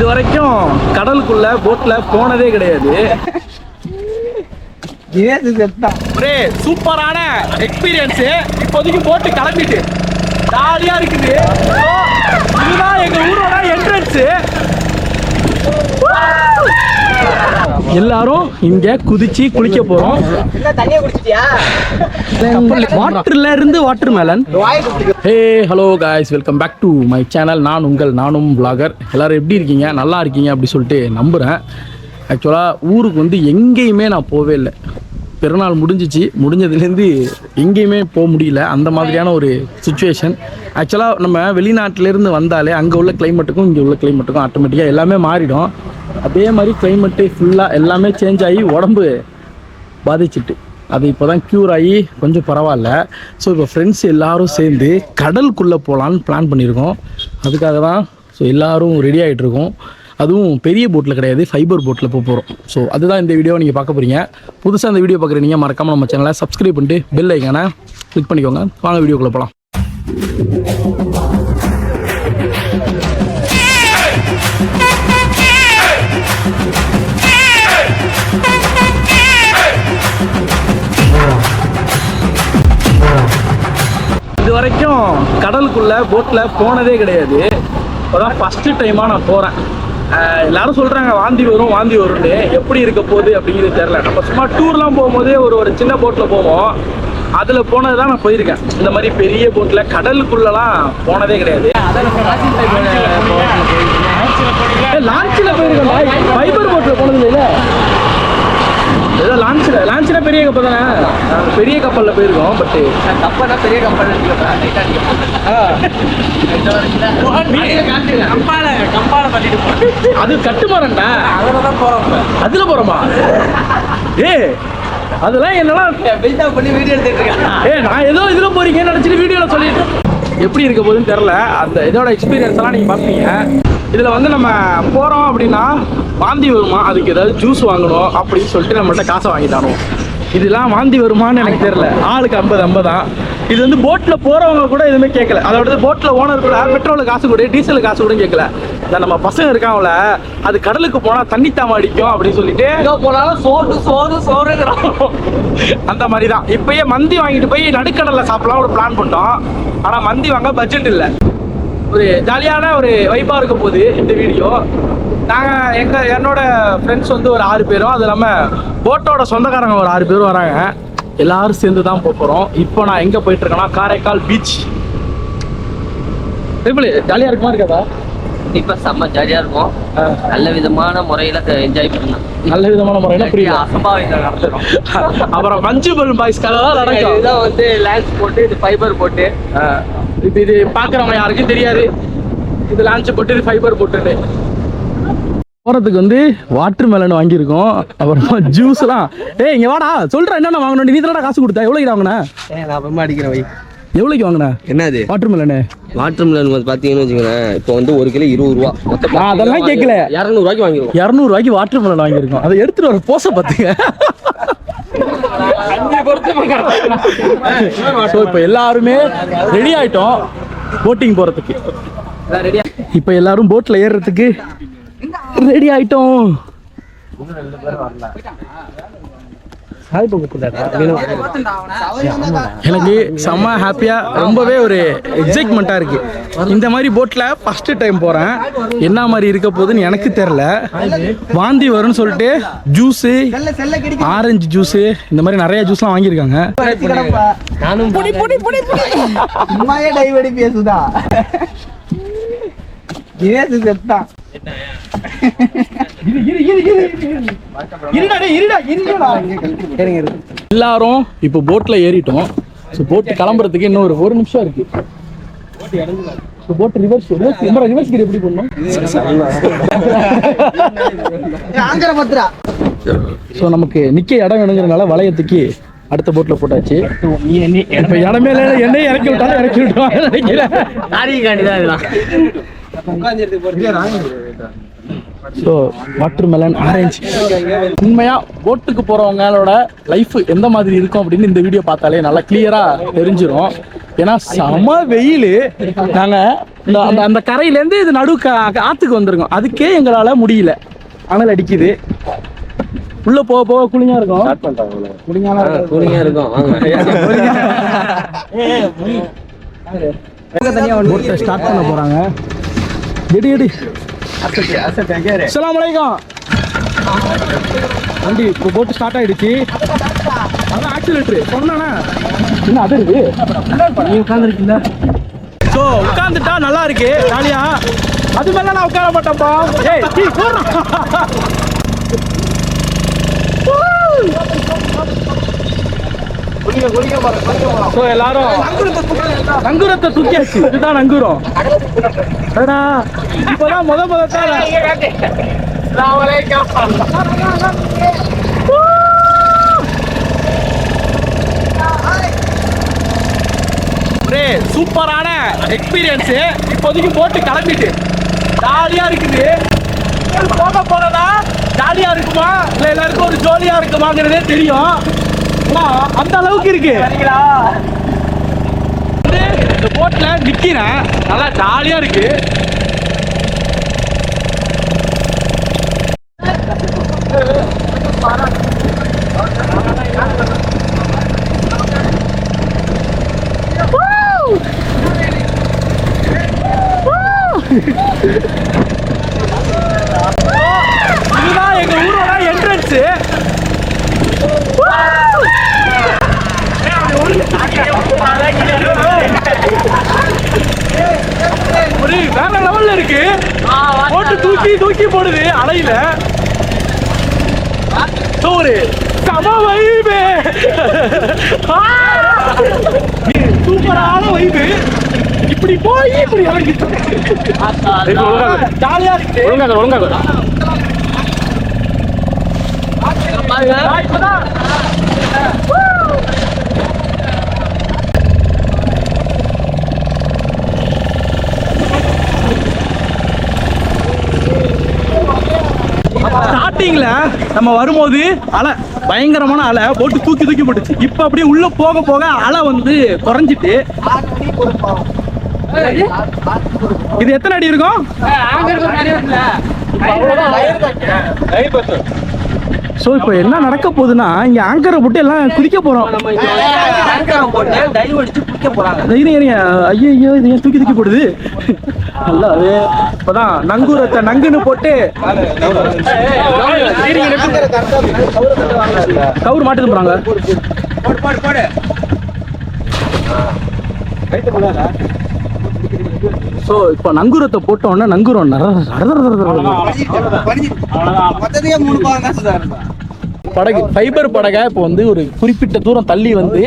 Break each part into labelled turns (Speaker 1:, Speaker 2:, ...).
Speaker 1: இது வரைக்கும் கடலுக்குள்ள போட்ல போனதே கிடையாது. ஒரே சூப்பரான எக்ஸ்பீரியன்ஸ் இப்போதைக்கு போட்டு கிளம்பிட்டு. ஜாலியா இருக்குது. இதுதான் எங்க ஊரோட என்ட்ரன்ஸ் எல்லாரும் இங்க குதிச்சு குளிக்க போறோம். வாட்டர்ல இருந்து watermelon. Hey hello guys welcome back to my channel நான் உங்கள் நானும் vlogger. எல்லாரும் எப்படி இருக்கீங்க? நல்லா இருக்கீங்க அப்படி சொல்லிட்டு நம்புகிறேன் ஆக்சுவலாக ஊருக்கு வந்து எங்கேயுமே நான் போவே இல்லை. பிறநாள் முடிஞ்சிச்சு. முடிஞ்சதுலேருந்து எங்கேயுமே போக முடியல. அந்த மாதிரியான ஒரு சுச்சுவேஷன் ஆக்சுவலாக நம்ம வெளிநாட்டிலேருந்து வந்தாலே அங்கே உள்ள கிளைமேட்டுக்கும் இங்கே உள்ள கிளைமேட்டுக்கும் ஆட்டோமேட்டிக்காக எல்லாமே மாறிடும். அதே மாதிரி கிளைமேட்டு ஃபுல்லாக எல்லாமே சேஞ்ச் ஆகி உடம்பு பாதிச்சிட்டு. அது இப்போ தான் க்யூர் ஆகி கொஞ்சம் பரவாயில்ல. ஸோ இப்போ ஃப்ரெண்ட்ஸ் எல்லோரும் சேர்ந்து கடலுக்குள்ளே போகலான்னு பிளான் பண்ணியிருக்கோம். அதுக்காக தான் ஸோ எல்லோரும் ரெடி ஆகிட்டுருக்கோம் இருக்கோம் அதுவும் பெரிய போட்டில் கிடையாது ஃபைபர் போட்டில் போக போகிறோம் ஸோ அதுதான் இந்த வீடியோவை நீங்கள் பார்க்க போகிறீங்க புதுசாக இந்த வீடியோ பார்க்குறீங்க மறக்காமல் நம்ம சேனலை சப்ஸ்கிரைப் பண்ணிட்டு பெல் ஐக்கானை கிளிக் பண்ணிக்கோங்க. வாங்க வீடியோக்குள்ளே போகலாம் இது வரைக்கும் கடலுக்குள்ள போட்டில் போனதே கிடையாது. இப்போதான் ஃபஸ்ட்டு டைமாக நான் போகிறேன் எல்லாரும் சொல்கிறாங்க வாந்தி வரும் வாந்தி வரும்னு. எப்படி இருக்க போகுது அப்படிங்கிறது தெரில நம்ம சும்மா டூர்லாம் போகும்போதே ஒரு ஒரு சின்ன போட்டில் போவோம். அதில் போனது தான் நான் போயிருக்கேன். இந்த மாதிரி பெரிய போட்டில் கடலுக்குள்ளலாம் போனதே கிடையாது. லான்ச்சில் போயிருக்கேன் ஃபைபர் போட்டில் போனது இல்லை ஏதோ லான்ச்சில் லான்ச்சில் பெரிய கப்பல் தானே? நாங்கள் பெரிய கப்பலில் போயிருக்கோம் பட்டு
Speaker 2: கப்பல்னா பெரிய கப்பல் கம்பால கம்பால பண்ணிட்டு
Speaker 1: அது கட்டுமரண்டா
Speaker 2: அதில் தான் போறோம்
Speaker 1: அதுல போறோமா? ஏ அதெல்லாம் என்னலாம்
Speaker 2: பில்டப் பண்ணி வீடியோ எடுத்துட்டு இருக்கான்.
Speaker 1: ஏ நான் ஏதோ இதுல போறீங்கன்னு நினைச்சிட்டு வீடியோல சொல்லிட்டு எப்படி இருக்க போகுதுன்னு தெரில அந்த இதோட எக்ஸ்பீரியன்ஸ் எல்லாம் நீங்க பார்ப்பீங்க. இதுல வந்து நம்ம போறோம் அப்படின்னா வாந்தி வருமா? அதுக்கு ஏதாவது ஜூஸ் வாங்கணும் அப்படின்னு சொல்லிட்டு நம்மள்ட்ட காசை வாங்கிட்டானோ இதெல்லாம் வாந்தி வருமான்னு எனக்கு தெரியல. ஆளுக்கு ஐம்பது ஐம்பது தான் இது வந்து போட்ல போறவங்க கூட எதுவுமே கேட்கல. அதோட போட்ல ஓனர் கூட பெட்ரோலுக்கு காசு கூட டீசலுக்கு காசு கூட கேட்கல. இந்த நம்ம பசங்க இருக்காங்கள அது கடலுக்கு போனா தண்ணி தாம அடிக்கும் அப்படின்னு சொல்லிட்டு
Speaker 2: எங்க போனாலும் சோறு சோறு சோறுங்கிறோம்
Speaker 1: அந்த மாதிரி தான் இப்பயே மந்தி வாங்கிட்டு போய் நடுக்கடல்ல சாப்பிடலாம் ஒரு பிளான் பண்ணிட்டோம். ஆனா மந்தி வாங்க பட்ஜெட் இல்லை. ஒரு ஜாலியான ஒரு வைப்பா இருக்க போகுது இந்த வீடியோ நாங்கள் எங்க என்னோட ஃப்ரெண்ட்ஸ் வந்து ஒரு ஆறு பேரும் அது இல்லாமல் போட்டோட சொந்தக்காரங்க ஒரு ஆறு பேரும் வராங்க. எல்லாரும் சேர்ந்து தான் போகிறோம் இப்போ நான் எங்கே போயிட்டு இருக்கேன்னா காரைக்கால் பீச் எப்படி ஜாலியாக இருக்குமா இருக்காதா?
Speaker 2: இப்ப செம்ம ஜாலியா இருக்கும் நல்ல விதமான முறையில என்ஜாய் பண்ணலாம்.
Speaker 1: நல்ல விதமான முறையில புரியல
Speaker 2: அசம்பாவிதம் நடந்துடும்
Speaker 1: அப்புறம் மஞ்சு பல் பாய்ஸ்க்காக தான் நடக்கும்.
Speaker 2: இதுதான் வந்து லேன்ஸ் போட்டு இது ஃபைபர் போட்டு.
Speaker 1: இது இது பார்க்குறவங்க யாருக்கும் தெரியாது. இது லான்ச் போட்டு இது ஃபைபர் போட்டுட்டு போகிறதுக்கு வந்து வாட்டர் மெலன் வாங்கியிருக்கோம். அப்புறமா ஜூஸ்லாம் ஏய் இங்கே வாடா. சொல்கிறேன் என்னென்ன வாங்கணும்? நீ தானடா காசு கொடுத்தா. எவ்வளோக்கு வாங்கின?
Speaker 3: நான் அப்புறமா அடிக்கிறேன் வை.
Speaker 1: எவ்வளோக்கு வாங்கின?
Speaker 3: என்னது?
Speaker 1: வாட்டர் மெலனு
Speaker 3: வாட்டர் மிலன் வந்து பார்த்தீங்கன்னு வச்சுக்கோங்களேன் இப்போ வந்து ஒரு கிலோ இருபது ரூபா.
Speaker 1: நான் அதெல்லாம் கேட்கல.
Speaker 3: இரநூறுவாய்க்கு வாங்கிடுவோம்
Speaker 1: இரநூறுவாய்க்கு வாட்டர் மெலன் வாங்கியிருக்கோம். அதை எடுத்துட்டு வர போச பார்த்துங்க ஸோ இப்போ எல்லாருமே ரெடி ஆயிட்டோம் போட்டிங் போகிறதுக்கு இப்போ எல்லாரும் போட்டில் ஏறுறதுக்கு ரெடி ஆயிட்டோம். எனக்கு செம்ம ஹாப்பியா ரொம்பவே ஒரு எக்ஸைட்மெண்ட்டாக இருக்கு. இந்த மாதிரி போட்டில் ஃபர்ஸ்ட் டைம் போகிறேன் என்ன மாதிரி இருக்க போகுதுன்னு எனக்கு தெரில வாந்தி வரும்னு சொல்லிட்டு ஜூஸு ஆரஞ்சு ஜூஸு இந்த மாதிரி நிறைய ஜூஸ்லாம் வாங்கியிருக்காங்க.
Speaker 4: பேசுதா?
Speaker 1: எல்லாரும் இப்போ போட்டில் ஏறிட்டோம். ஸோ போட்டு கிளம்புறதுக்கு இன்னும் ஒரு ஒரு நிமிஷம் இருக்கு. போட்டு ரிவர்ஸ் ரிவர்ஸ் கிட்ட எப்படி
Speaker 4: பத்திரா?
Speaker 1: ஸோ நமக்கு நிக்க இடம் வேணுங்கிறனால வளையத்துக்கு அடுத்த போட்ல போட்டாச்சு. இப்ப இடமே இல்லை என்னையும் இறக்கி விட்டாலும் இறக்கி விட்டுவாங்க நினைக்கிறேன்.
Speaker 2: காண்டி தான் இதெல்லாம்.
Speaker 1: ஸோ வாட்டர் மெலன் ஆரஞ்சு உண்மையா போட்டுக்கு போறவங்களோட லைஃப் எந்த மாதிரி இருக்கும் அப்படின்னு இந்த வீடியோ பார்த்தாலே நல்லா கிளியரா தெரிஞ்சிரும் ஏன்னா செம வெயில் நாங்க இந்த அந்த அந்த கரையிலேருந்து இது நடு கா- ஆத்துக்கு வந்துருக்கும் அதுக்கே எங்களால முடியல அனல் அடிக்குது உள்ள போக போக இருக்கும்.
Speaker 3: கூலிங்கா இருக்கும் வாங்க
Speaker 1: போட்டை ஸ்டார்ட் பண்ண போறாங்க எடி எடி அஸ்ஸலாமு அலைக்கும். வண்டி இப்போ போட்டு ஸ்டார்ட் ஆயிடுச்சு. அதான் ஆக்சிலேட்டர் சொன்னானே? என்ன அது இருக்கு நீ உட்காந்துருக்கீங்க ஸோ உட்காந்துட்டா நல்லா இருக்கு ஜாலியா. அது மேல நான் உட்கார மாட்டேன்ப்பா. ஏய் ஸோ எல்லாரும் நங்குரத்தை தூக்கியாச்சு. இதுதான் நங்குரம். அடடா இப்பதான் முத முத ஒரே சூப்பரான எக்ஸ்பீரியன்ஸ் இப்போதைக்கு போட்டு கிளம்பிட்டு. ஜாலியா இருக்குது. போக போறதா? ஜாலியா இருக்குமா? இல்ல எல்லாருக்கும் ஒரு ஜோலியா இருக்குமாங்கிறதே தெரியும். அந்த அளவுக்கு இருக்கு. இந்த போட்ல நிக்கிறேன். நல்லா ஜாலியா இருக்கு இதுதான் எங்க ஊரோட என்ட்ரன்ஸ் ஒரு வேற லெவல்ல இருக்கு போட்டு தூக்கி தூக்கி அலையில ஒரு சம வைபு. சூப்பரான வைபு. இப்படி போய் இப்படி இறங்கி ஜாலியா இருக்கு. ஒழுங்காக ஒழுங்காக ஸ்டார்டிங்ல நம்ம வரும்போது அலை பயங்கரமான அலை போட்டு தூக்கி தூக்கி போட்டுச்சு. இப்போ அப்படியே உள்ள போக போக அலை வந்து குறைஞ்சிட்டு. இது எத்தனை அடி இருக்கும்? ஸோ இப்போ என்ன நடக்க போகுதுன்னா இங்க ஆங்கரை போட்டு எல்லாம் குதிக்க போறோம்.
Speaker 2: டைவ் அடிச்சு குடிக்க போறாங்க
Speaker 1: தைரியம் இருங்க ஐயோ ஐயோ இது ஏன் தூக்கி தூக்கி போடுது? நல்லா அது இப்போதான் நங்கூரத்தை நங்குன்னு போட்டு கவுர் மாட்டுது போறாங்க ஸோ இப்போ நங்கூரத்தை போட்ட உடனே நங்கூரம் படகு ஃபைபர் படகை இப்போ வந்து ஒரு குறிப்பிட்ட தூரம் தள்ளி வந்து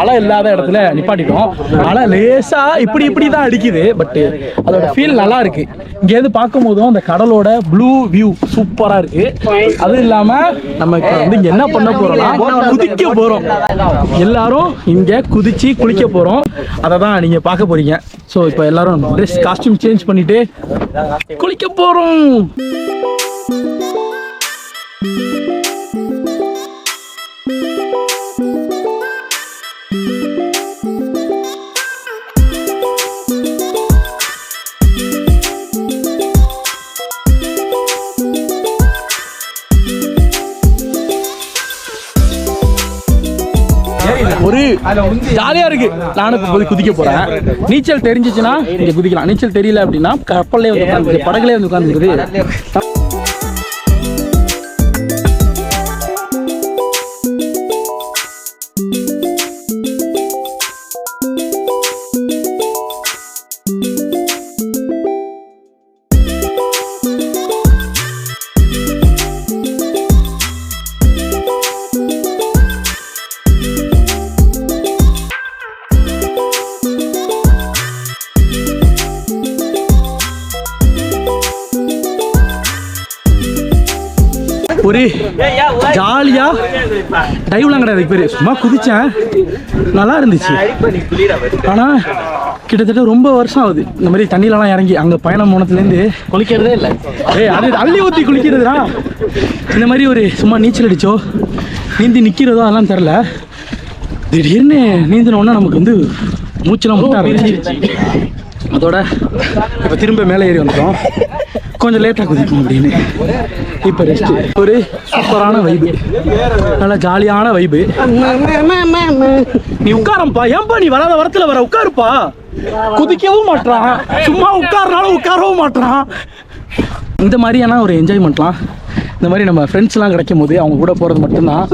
Speaker 1: அலை இல்லாத இடத்துல நிப்பாட்டிட்டோம். அலை லேசா இப்படி இப்படி தான் அடிக்குது பட் அதோட ஃபீல் நல்லா இருக்கு. இங்கேருந்து பார்க்கும் போதும் அந்த கடலோட ப்ளூ வியூ சூப்பராக இருக்கு. அது இல்லாமல் நம்ம வந்து இங்கே என்ன பண்ண போறோம்னா குதிக்க போகிறோம் எல்லாரும் இங்கே குதிச்சு குளிக்க போகிறோம் அதை தான் நீங்கள் பார்க்க போறீங்க. ஸோ இப்போ எல்லாரும் ட்ரெஸ் காஸ்டியூம் சேஞ்ச் பண்ணிட்டு குளிக்க போறோம். ஒரு ஜாலியா இருக்கு. நானும் இப்போ போய் குதிக்க போறேன். நீச்சல் தெரிஞ்சிச்சுன்னா இங்க குதிக்கலாம். நீச்சல் தெரியல அப்படின்னா கப்பல்லே வந்து உட்காந்து படகுலே வந்து உட்காந்துருக்குது ஜாலியாக ஜாலியா டைவ்லாம் கிடையாது அதுக்கு சும்மா குதிச்சேன். நல்லா இருந்துச்சு. ஆனா கிட்டத்தட்ட ரொம்ப வருஷம் ஆகுது. இந்த மாதிரி தண்ணியிலலாம் இறங்கி அங்க பயணம் போனதுலேருந்து
Speaker 2: குளிக்கிறதே இல்லை.
Speaker 1: ஏய் அது அள்ளி ஊற்றி குளிக்கிறதுடா. இந்த மாதிரி ஒரு சும்மா நீச்சல் அடிச்சோ நீந்தி நிற்கிறதோ அதெல்லாம் தெரில திடீர்னு நீந்தின நமக்கு வந்து மூச்செல்லாம் முட்ட ஆரம்பிச்சிருச்சு அதோட இப்போ திரும்ப மேலே ஏறி வந்துட்டோம். கொஞ்சம் லேட்டாக குதிக்கும் அப்படின்னு. இப்போ ரெஸ்ட் ஒரு சூப்பரான வைபு நல்ல ஜாலியான வைபு நீ உட்காரம்ப்பா ஏன்பா நீ வராத வரத்துல வர? உட்காருப்பா. குதிக்கவும் மாட்டான் சும்மா உட்காருனாலும் உட்காரவும் மாட்றான். இந்த மாதிரியான ஒரு என்ஜாய்மெண்ட்லாம் இந்த மாதிரி நம்ம ஃப்ரெண்ட்ஸ்லாம் கிடைக்கும் போது அவங்க கூட போகிறது மட்டும்தான்.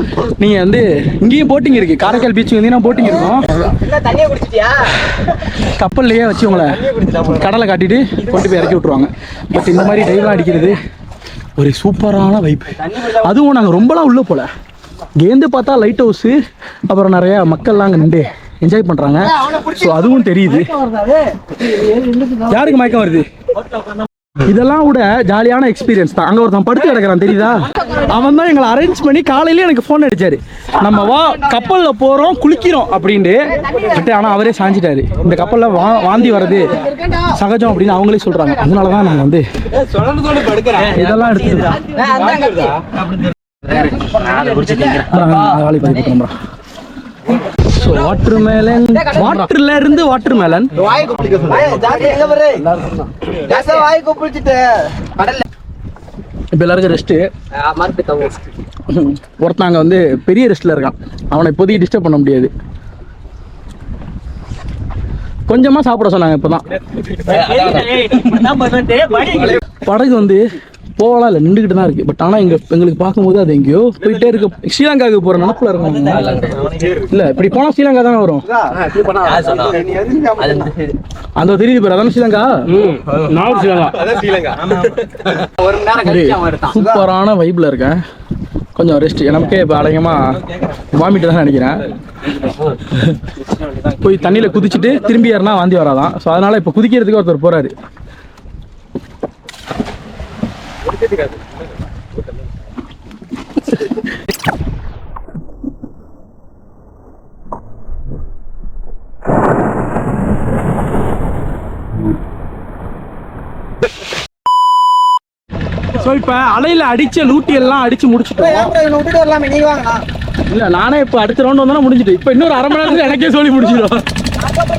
Speaker 1: நீங்கள் வந்து இங்கேயும் போட்டிங் இருக்குது காரைக்கால் பீச் வந்தீங்கன்னா போட்டிங் இருக்கும். கப்பல்லையே வச்சு உங்களை கடலை காட்டிட்டு கொண்டு போய் இறக்கி விட்ருவாங்க பட் இந்த மாதிரி டைவ்லாம் அடிக்கிறது ஒரு சூப்பரான வைப் அதுவும் நாங்கள் ரொம்பலாம் உள்ளே போகல இங்கேருந்து பார்த்தா லைட் ஹவுஸு அப்புறம் நிறையா மக்கள்லாம் அங்கே நின்று என்ஜாய் பண்ணுறாங்க ஸோ அதுவும் தெரியுது. யாருக்கு மயக்கம் வருது? இதெல்லாம் விட ஜாலியான எக்ஸ்பீரியன்ஸ் தான். அங்கே ஒருத்தன் படுத்து கிடக்குறான் தெரியுதா? அவன் தான் எங்களை அரேஞ்ச் பண்ணி காலையில எனக்கு ஃபோன் அடிச்சாரு. நம்ம வா கப்பலில் போகிறோம் குளிக்கிறோம் அப்படின்ட்டு. பட் ஆனால் அவரே சாஞ்சிட்டாரு. இந்த கப்பலில் வா வாந்தி வர்றது சகஜம் அப்படின்னு அவங்களே சொல்கிறாங்க அதனால தான் நாங்கள் வந்து இதெல்லாம் எடுத்துருக்கோம் வாலி பதிவு பண்ணுறோம் ஸோ வாட்டர் மேலன் வாட்டர்ல இருந்து வாட்டர் மேலன்
Speaker 4: வாய் பாரு? ஜாஸ்தி வாய் கொப்பளிச்சுட்டு கடல்ல.
Speaker 1: இப்போ எல்லாருக்கும் ரெஸ்ட்டு அங்கே வந்து பெரிய ரெஸ்ட்டில் இருக்கான். அவனை இப்போதைக்கு டிஸ்டர்ப் பண்ண முடியாது. கொஞ்சமாக சாப்பிட சொன்னாங்க இப்போ தான் படகு வந்து போகலாம் இல்லை நின்றுக்கிட்டு தான் இருக்குது பட் ஆனால் இங்கே எங்களுக்கு பார்க்கும்போது அது எங்கேயோ போயிட்டே இருக்கு. ஸ்ரீலங்காவுக்கு போகிற நினப்பில் இருக்கும். இல்லை இப்படி போனால் ஸ்ரீலங்கா தானே வரும். அந்த தெரியுது பேர் அதான ஸ்ரீலங்கா? நான் ஸ்ரீலங்கா. சூப்பரான வைப்பில் இருக்கேன். கொஞ்சம் ரெஸ்ட் எனக்கே இப்போ அடங்கமாக வாமிட்டு தான் நினைக்கிறேன். போய் தண்ணியில் குதிச்சுட்டு திரும்பி ஏறினா வாந்தி வராதான். ஸோ அதனால் இப்போ குதிக்கிறதுக்கு ஒருத்தர் போகிறாரு ஸோ இப்போ அலையில் அடித்த லூட்டி எல்லாம் அடித்து முடிச்சுட்டோம் இல்ல நானே இப்போ அடுத்த ரவுண்ட் வந்தோன்னா முடிஞ்சிட்டு. இப்போ இன்னொரு அரை மணி நேரத்துல எனக்கே சொல்லி முடிச்சிடும்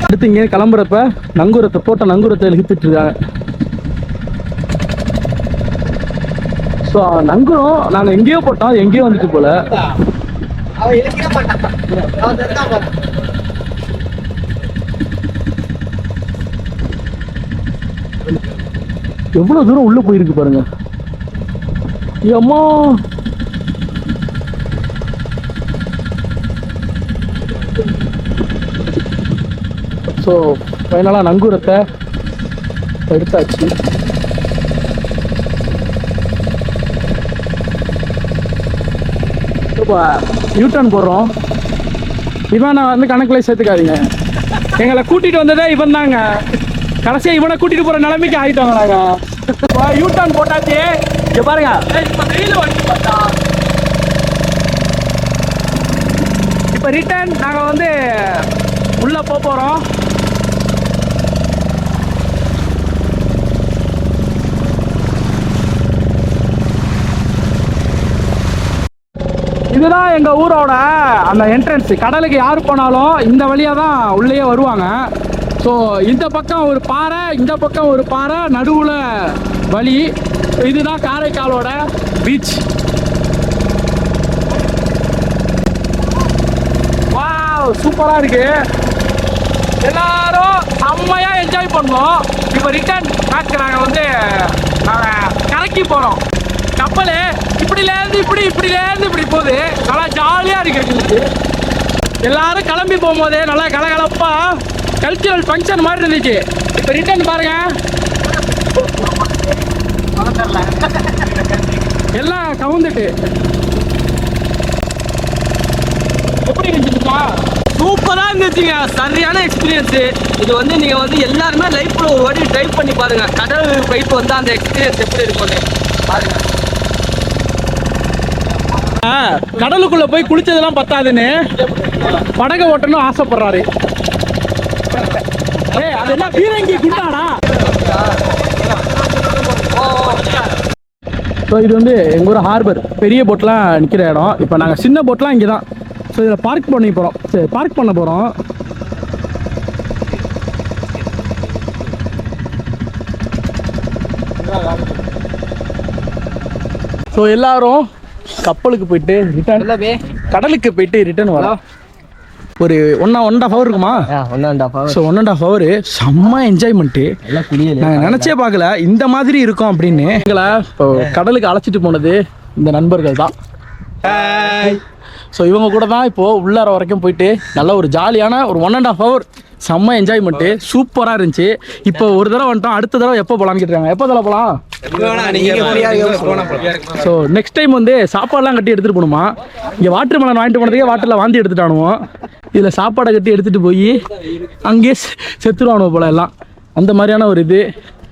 Speaker 1: அடுத்து இங்கே கிளம்புறப்ப நங்கூரத்தை போட்ட நங்கூரத்தை இழுத்துட்டு இருக்காங்க. ஸோ நங்குறோம். நாங்கள் எங்கேயோ போட்டோம். எங்கேயோ வந்துட்டு போல. எவ்வளோ தூரம் உள்ளே போயிருக்கு பாருங்க. அம்மா. ஸோ ஃபைனலாக நங்கூரத்தை எடுத்தாச்சு. இப்போ யூட்டர்ன் போடுறோம். இவன் நான் வந்து கணக்கில் சேர்த்துக்காதீங்க. எங்களை கூட்டிட்டு வந்ததே இவன் தாங்க கடைசியாக இவனை கூட்டிட்டு போற நிலைமைக்கு ஆயிட்டோங்க நாங்கள் யூட்டர்ன் போட்டாச்சு. இங்க பாருங்க. இப்போ வெயில் வந்து பார்த்தா. இப்போ ரிட்டர்ன் நாங்கள் வந்து உள்ளே போக போகிறோம் இதுதான் எங்க ஊரோட அந்த என்ட்ரன்ஸ் கடலுக்கு யார் போனாலும் இந்த வழியா தான் உள்ளேயே வருவாங்க. ஸோ இந்த பக்கம் ஒரு பாறை இந்த பக்கம் ஒரு பாறை நடுவுல வழி. இதுதான் காரைக்காலோட பீச் வா சூப்பரா இருக்கு. எல்லாரும் செம்மையா என்ஜாய் பண்ணோம் இப்போ ரிட்டர்ன் பேக் நாங்கள் வந்து நாங்கள் கரைக்கு போகிறோம் கப்பல் இப்படிலேருந்து இப்படி இப்படிலேருந்து இப்படி போகுது. நல்லா ஜாலியாக இருக்கு எங்களுக்கு. எல்லாரும் கிளம்பி போகும்போது நல்லா கலகலப்பாக கல்ச்சுரல் ஃபங்க்ஷன் மாதிரி இருந்துச்சு. இப்போ ரிட்டர்ன் பாருங்கள் எல்லாம் கவுந்துட்டு. எப்படி இருந்துச்சுப்பா
Speaker 2: சூப்பராக இருந்துச்சுங்க. சரியான எக்ஸ்பீரியன்ஸு இது வந்து நீங்கள் வந்து எல்லாருமே லைஃப்பில் ஒரு வாட்டி ட்ரை பண்ணி பாருங்கள் கடல் போயிட்டு வந்து அந்த எக்ஸ்பீரியன்ஸ் எப்படி இருக்கும்னு.
Speaker 1: பாருங்கள் கடலுக்குள்ள போய் குளிச்சதெல்லாம் பத்தாதுன்னு படகை ஓட்டணும் ஆசைப்படுறாரு. அதெல்லாம் பீரங்கி குண்டாடா? ஸோ இது வந்து எங்கள் ஊர் ஹார்பர் பெரிய போட்லாம் நிற்கிற இடம். இப்போ நாங்கள் சின்ன போட்லாம் இங்கே தான் ஸோ இதில் பார்க் பண்ணி போகிறோம் சரி பார்க் பண்ண போகிறோம் ஸோ எல்லாரும் கப்பலுக்கு போயிட்டு ரிட்டர்ன் கடலுக்கு போயிட்டு ரிட்டர்ன் வரோம். ஒரு ஒன் ஒன் ஆஃப் ஹவர் இருக்குமா?
Speaker 3: One and half
Speaker 1: so one and half hour செம்ம என்ஜாய்மெண்ட்டு
Speaker 3: எல்லாம் குளியல
Speaker 1: நான் நினச்சே பார்க்கல. இந்த மாதிரி இருக்கும் அப்படின்னு. எங்களை இப்போ கடலுக்கு அழைச்சிட்டு போனது இந்த நண்பர்கள் தான். ஸோ இவங்க கூட தான் இப்போது உள்ளார வரைக்கும் போயிட்டு நல்ல ஒரு ஜாலியான ஒரு ஒன் அண்ட் ஆஃப் ஹவர் செம்ம என்ஜாய்மெண்ட்டு சூப்பராக இருந்துச்சு. இப்போ ஒரு தடவை வந்துட்டோம். அடுத்த தடவை எப்போ போகலான்னு கேட்டுருக்காங்க. எப்போ தடவை போகலாம் ஸோ நெக்ஸ்ட் டைம் வந்து சாப்பாடுலாம் கட்டி எடுத்துகிட்டு போகணுமா? இங்கே வாட்டர் மெலன் வாங்கிட்டு போனதுக்கே வாட்டரில் வாந்தி எடுத்துட்டானுவோம் இதில் சாப்பாடை கட்டி எடுத்துகிட்டு போய் அங்கேயே செ- செத்துருவானுவோ போல எல்லாம். அந்த மாதிரியான ஒரு இது.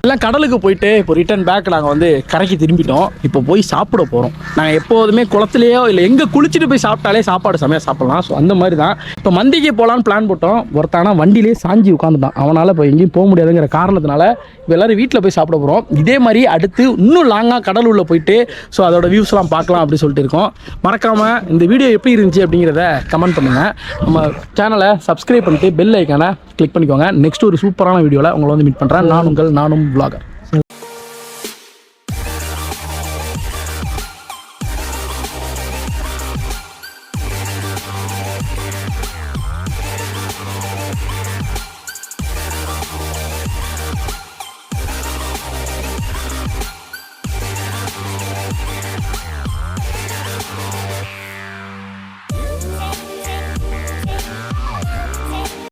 Speaker 1: எல்லாம் கடலுக்கு போயிட்டு இப்போ ரிட்டர்ன் பேக் நாங்கள் வந்து கரைக்கு திரும்பிட்டோம். இப்போ போய் சாப்பிட போகிறோம் நாங்கள் எப்போதுமே குளத்துலையோ இல்லை எங்கே குளிச்சுட்டு போய் சாப்பிட்டாலே சாப்பாடு செமையாக சாப்பிட்லாம். ஸோ அந்த மாதிரி தான் இப்போ மந்திக்கு போகலான்னு பிளான் போட்டோம். ஒருத்தானா வண்டியிலே சாஞ்சி உட்காந்துட்டான் அவனால் இப்போ எங்கேயும் போக முடியாதுங்கிற காரணத்தினால இப்போ எல்லாரும் வீட்டில் போய் சாப்பிட போகிறோம் இதே மாதிரி அடுத்து இன்னும் லாங்காக கடல் உள்ளே போயிட்டு ஸோ அதோட வியூஸ்லாம் பார்க்கலாம் அப்படின்னு சொல்லிட்டு இருக்கோம். மறக்காமல் இந்த வீடியோ எப்படி இருந்துச்சு அப்படிங்கிறத கமெண்ட் பண்ணுங்கள் நம்ம சேனலை சப்ஸ்கிரைப் பண்ணிட்டு பெல் ஐக்கானை கிளிக் பண்ணிக்கோங்க. நெக்ஸ்ட் ஒரு சூப்பரான வீடியோவில் உங்களை வந்து மீட் பண்ணுறேன் நான் உங்கள் நானும் ব্লগার